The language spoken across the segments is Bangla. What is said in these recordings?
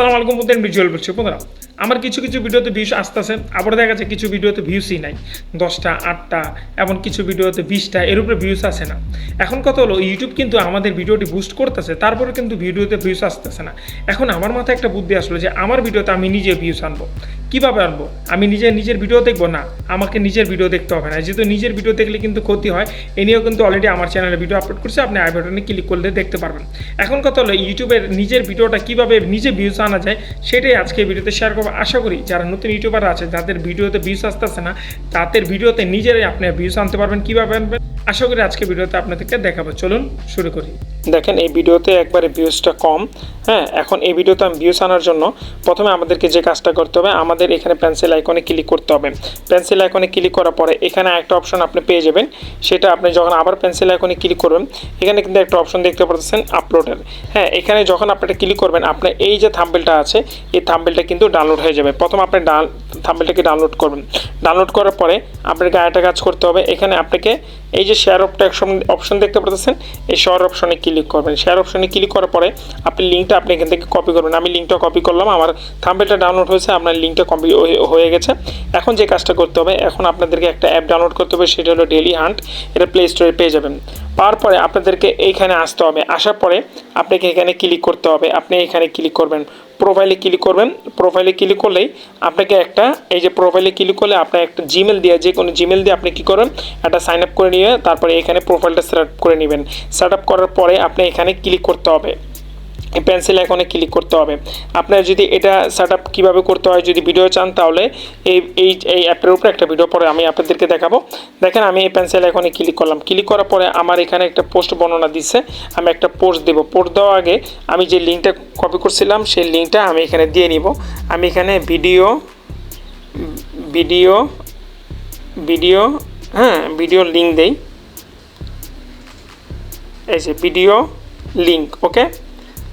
আসসালামু আলাইকুম বলতেন ভিজুয়াল বলছি। বন্ধুরা, আমার কিছু কিছু ভিডিওতে ভিউস আসতেছে। আবার দেখা যাচ্ছে কিছু ভিডিওতে ভিউসই নাই। দশটা, আটটা এমন কিছু ভিডিওতে বিশটা, এর উপরে ভিউস আসে না। এখন কথা হলো ইউটিউব কিন্তু আমাদের ভিডিওটি বুস্ট করতেছে তারপরে কিন্তু ভিডিওতে ভিউস আসতেছে না। এখন আমার মাথায় একটা বুদ্ধি আসলো যে, আমার ভিডিওতে আমি নিজে ভিউস আনব। কীভাবে আনব? আমি নিজে নিজের ভিডিও দেখব? না, আমাকে নিজের ভিডিও দেখতে হবে না। যেহেতু নিজের ভিডিও দেখলে কিন্তু ক্ষতি হয়, এ নিয়েও কিন্তু অলরেডি আমার চ্যানেলে ভিডিও আপলোড করছে, আপনি আই বাটনে ক্লিক করলে দেখতে পারবেন। এখন কথা হলো ইউটিউবের নিজের ভিডিওটা কীভাবে নিজে ভিউস আনা যায়, সেটাই আজকে ভিডিওতে শেয়ার করব। আশা করি যারা নতুন ইউটিউবার আছে, যাদের ভিডিওতে ভিউস আসতেছে না, তাদের ভিডিওতে নিজেরাই আপনি ভিউস আনতে পারবেন। কীভাবে আনবেন? আশা করি আজকে ভিডিওতে আপনাদেরকে দেখাবো। চলুন শুরু করি। দেখেন, এই ভিডিওতে একবারে ভিউসটা কম। হ্যাঁ এখন এই ভিডিওতে আমি ভিউজ আনার জন্য প্রথমে আমাদেরকে যে কাজটা করতে হবে, আমাদের এখানে পেন্সিল আইকনে ক্লিক করতে হবে। পেন্সিল আইকনে ক্লিক করার পরে এখানে একটা অপশন আপনি পেয়ে যাবেন। সেটা আপনি যখন আবার পেন্সিল আইকনে ক্লিক করবেন, এখানে কিন্তু একটা অপশন দেখতে পাচ্ছেন আপলোডের হ্যাঁ এখানে যখন আপনি এটা ক্লিক করবেন, আপনার এই যে থাম্বেলটা আছে, এই থাম্বেলটা কিন্তু ডাউনলোড হয়ে যাবে। প্রথম আপনি ডান থাম্বেলটাকে ডাউনলোড করবেন। ডাউনলোড করার পরে আপনাকে আরেকটা কাজ করতে হবে। এখানে আপনাকে এই যে শেয়ার অপটা অপশন অপশন দেখতে পাচ্ছেন এই শেয়ার অপশনে ক্লিক করবেন। শেয়ার অপশনে ক্লিক করার পরে আপনি লিঙ্কটা আপনি এখান থেকে কপি করবেন। আমি লিঙ্কটা কপি করলাম, আমার থাম্বেলটা ডাউনলোড হয়েছে, আপনার লিঙ্কটা কপি হয়ে গেছে। এখন যে কাজটা করতে হবে, এখন আপনাদেরকে একটা অ্যাপ ডাউনলোড করতে হবে, সেটা হলো ডেলি হান্ট এটা প্লে স্টোরে পেয়ে যাবেন। পাওয়ার আপনাদেরকে এইখানে আসতে হবে। আসার পরে আপনাকে এখানে ক্লিক করতে হবে। আপনি এখানে ক্লিক করবেন প্রোফাইলে ক্লিক করবেন। প্রোফাইলে ক্লিক করলেই আপনাকে একটা, এই যে প্রোফাইলে ক্লিক করলে আপনার একটা জিমেল দিয়ে, যে কোনো জিমেল দিয়ে আপনি কী করবেন? একটা সাইন আপ করে নিয়ে তারপরে এখানে প্রোফাইলটা সেট করে নেবেন। সেট আপ করার পরে আপনি এখানে ক্লিক করতে হবে। পেন্সিল আইকনে ক্লিক করতে হবে। আপনার যদি এটা সেট আপ কীভাবে করতে হয়, যদি ভিডিও চান তাহলে এই এই এই অ্যাপের উপরে একটা ভিডিও পরে আমি আপনাদেরকে দেখাবো। দেখেন আমি এই পেন্সিল আইকনে ক্লিক করলাম। ক্লিক করার পরে আমার এখানে একটা পোস্ট বর্ণনা দিচ্ছে আমি একটা পোস্ট দেবো। পোস্ট দেওয়ার আগে আমি যে লিঙ্কটা কপি করছিলাম, সেই লিঙ্কটা আমি এখানে দিয়ে নিব। আমি এখানে ভিডিও ভিডিও ভিডিও হ্যাঁ ভিডিও লিঙ্ক দেই। এই যে ভিডিও লিঙ্ক ওকে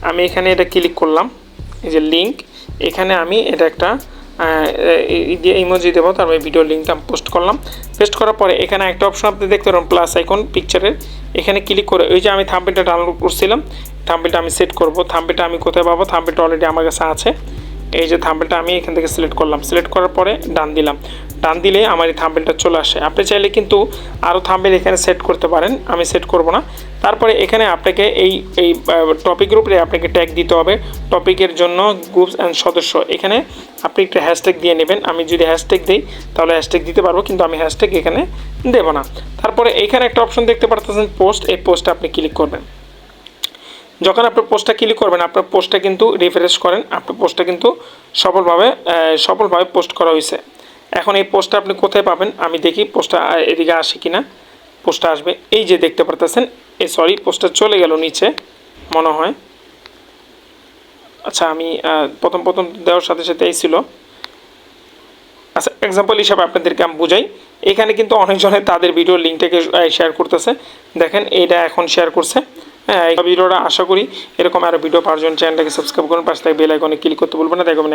আমি এখানে এটা ক্লিক করলাম, এই যে লিঙ্ক এখানে আমি এটা একটা ইমোজি দেবো, তারপরে ভিডিও লিঙ্কটা পোস্ট করলাম। পেস্ট করার পরে এখানে একটা অপশন আপনি দেখতে পারেন প্লাস আইকন পিকচারের এখানে ক্লিক করে, ওই যে আমি থাম্বেলটা ডাউনলোড করছিলাম থাম্বেলটা আমি সেট করব। থাম্বেলটা আমি কোথায় পাবো? থাম্বেলটা অলরেডি আমার কাছে আছে। এই যে থাম্বেলটা আমি এখান থেকে সিলেক্ট করলাম। সিলেক্ট করার পরে ডান দিলাম। ডান দিলে আমার এই থাম্বেলটা চলে আসে। আপনি চাইলে কিন্তু আরও থাম্বেল এখানে সেট করতে পারেন, আমি সেট করব না। তারপরে এখানে আপনাকে এই এই টপিকের উপরে আপনাকে ট্যাগ দিতে হবে। টপিকের জন্য গ্রুপস অ্যান্ড সদস্য। এখানে আপনি একটা হ্যাশট্যাগ দিয়ে নেবেন। আমি যদি হ্যাশট্যাগ দিই, তাহলে হ্যাশট্যাগ দিতে পারব, কিন্তু আমি হ্যাশট্যাগ এখানে দেবো না। তারপরে এখানে একটা অপশন দেখতে পারতেছেন পোস্ট এই পোস্টে আপনি ক্লিক করবেন। যখন আপনার পোস্টটা ক্লিক করবেন, আপনার পোস্টটা কিন্তু রিফ্রেশ করেন। আপনার পোস্টটা কিন্তু সফলভাবে সফলভাবে পোস্ট করা হয়েছে। এখন এই পোস্টটা আপনি কোথায় পাবেন? আমি দেখি পোস্টটা এদিকে আসে কি না পোস্টটা আসবে। এই যে দেখতে পারতেছেন এই সরি পোস্টটা চলে গেল নিচে, মনে হয়। আচ্ছা আমি প্রথম প্রথম দেওয়ার সাথে সাথে এই ছিল। আচ্ছা এক্সাম্পল হিসাবে আপনাদেরকে আমি বুঝাই। এখানে কিন্তু অনেকজনে তাদের ভিডিও লিঙ্কটাকে শেয়ার করতেছে। দেখেন, এইটা এখন শেয়ার করছে। হ্যাঁ ভিডিওটা আশা করি এরকম আরও ভিডিও পাওয়ার জন্য চ্যানেলটাকে সাবস্ক্রাইব করুন, পাশে বেল আইকনে ক্লিক করতে বলবেন না। দেখবেন